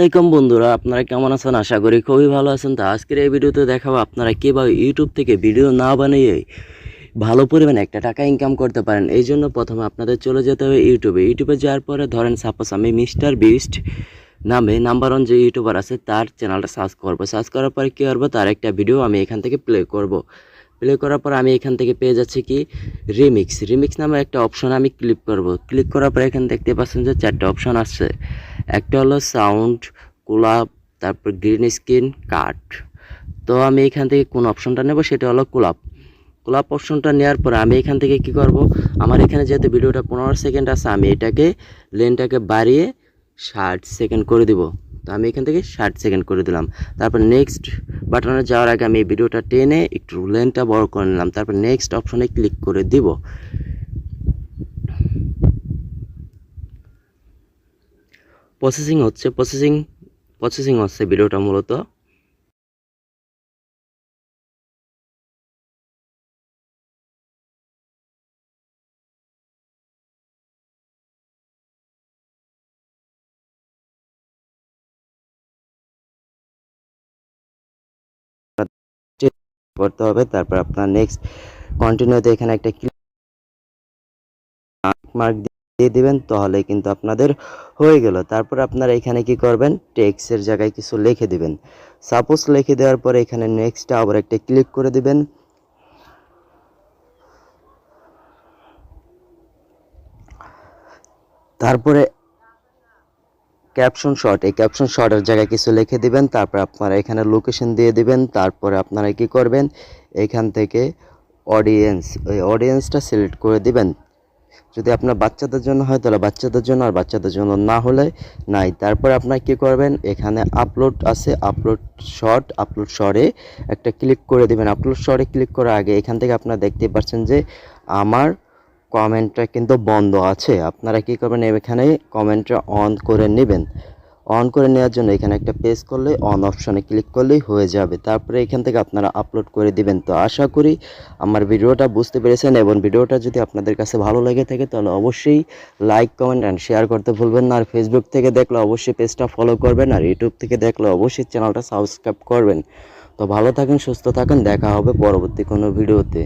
আসসালামাইকুম বন্ধুরা, আপনারা কেমন আছেন? আশা করি খুবই ভালো আছেন। তো আজকের এই ভিডিওতে দেখাবো আপনারা কীভাবে ইউটিউব থেকে ভিডিও না বানিয়ে ভালো পরিমাণে একটা টাকা ইনকাম করতে পারেন। এই জন্য প্রথমে আপনাদের চলে যেতে হবে ইউটিউবে ইউটিউবে যাওয়ার পরে ধরেন সাপোজ আমি মিস্টার বিস্ট নামে নাম্বার ওয়ান যে ইউটিউবার আছে, তার চ্যানেলটা সার্চ করব। সার্চ করার পরে কী করব? তার একটা ভিডিও আমি এখান থেকে প্লে করব। প্লে করার পর আমি এখান থেকে পেয়ে যাচ্ছি কি? রিমিক্স রিমিক্স নামে একটা অপশন আমি ক্লিক করব। ক্লিক করার পর এখানে দেখতে পাচ্ছেন যে চারটে অপশন আসছে। একটা হলো সাউন্ড কোলাপ তারপর গ্রিন স্ক্রিন কাট তো আমি এখান থেকে কোন অপশনটা নেব? সেটা হলো কোলাপ কোলাপ অপশনটা নেওয়ার পর আমি এখান থেকে কি করব? আমার এখানে যেহেতু ভিডিওটা পনেরো সেকেন্ড আছে, আমি এটাকে লেনটাকে বাড়িয়ে ষাট সেকেন্ড করে দিব। তো আমি এখান থেকে ষাট সেকেন্ড করে দিলাম। তারপর নেক্সট বাটনে যাওয়ার আগে আমি ভিডিওটা টেনে একটু লেনটা বড় করে নিলাম। তারপর নেক্সট অপশনে ক্লিক করে দিব। প্রসেসিং হচ্ছে প্রসেসিং প্রসেসিং হচ্ছে ভিডিওটা মূলত। করতে হবে, তারপর আপনার নেক্সট কন্টিনিউতে এখানে একটা মার্ক দিয়ে দিবেন, তাহলে কিন্তু আপনাদের হয়ে গেল। তারপর আপনারা এখানে কি করবেন? টেক্সের জায়গায় কিছু লিখে দিবেন। সাপোজ লিখে দেওয়ার পরে এখানে নেক্সট আবার একটা ক্লিক করে দিবেন। তারপরে ক্যাপশন শর্ট এই ক্যাপশন শর্টের জায়গায় কিছু লিখে দিবেন। তারপর আপনারা এখানে লোকেশন দিয়ে দিবেন। তারপরে আপনারা কি করবেন? এখান থেকে অডিয়েন্স ওই অডিয়েন্সটা সিলেক্ট করে দিবেন। যদি আপনার বাচ্চাদের জন্য হয়, তাহলে বাচ্চাদের জন্য, আর বাচ্চাদের জন্য না হলে নাই। তারপর আপনার কি করবেন? এখানে আপলোড আছে আপলোড শর্ট আপলোড শরে একটা ক্লিক করে দেবেন। আপলোড শরে ক্লিক করার আগে এখান থেকে আপনারা দেখতে পাচ্ছেন যে আমার কমেন্টটা কিন্তু বন্ধ আছে। আপনারা কি করবেন? এখানে কমেন্টটা অন করে নেবেন। অন করে নেওয়ার জন্য এখানে একটা পেজ করলে অন অপশনে ক্লিক করলেই হয়ে যাবে। তারপরে এখান থেকে আপনারা আপলোড করে দিবেন। তো আশা করি আমার ভিডিওটা বুঝতে পেরেছেন এবং ভিডিওটা যদি আপনাদের কাছে ভালো লেগে থাকে, তাহলে অবশ্যই লাইক, কমেন্ট অ্যান্ড শেয়ার করতে ভুলবেন না। আর ফেসবুক থেকে দেখলে অবশ্যই পেজটা ফলো করবেন আর ইউটিউব থেকে দেখলে অবশ্যই চ্যানেলটা সাবস্ক্রাইব করবেন। তো ভালো থাকেন, সুস্থ থাকেন, দেখা হবে পরবর্তী কোনো ভিডিওতে।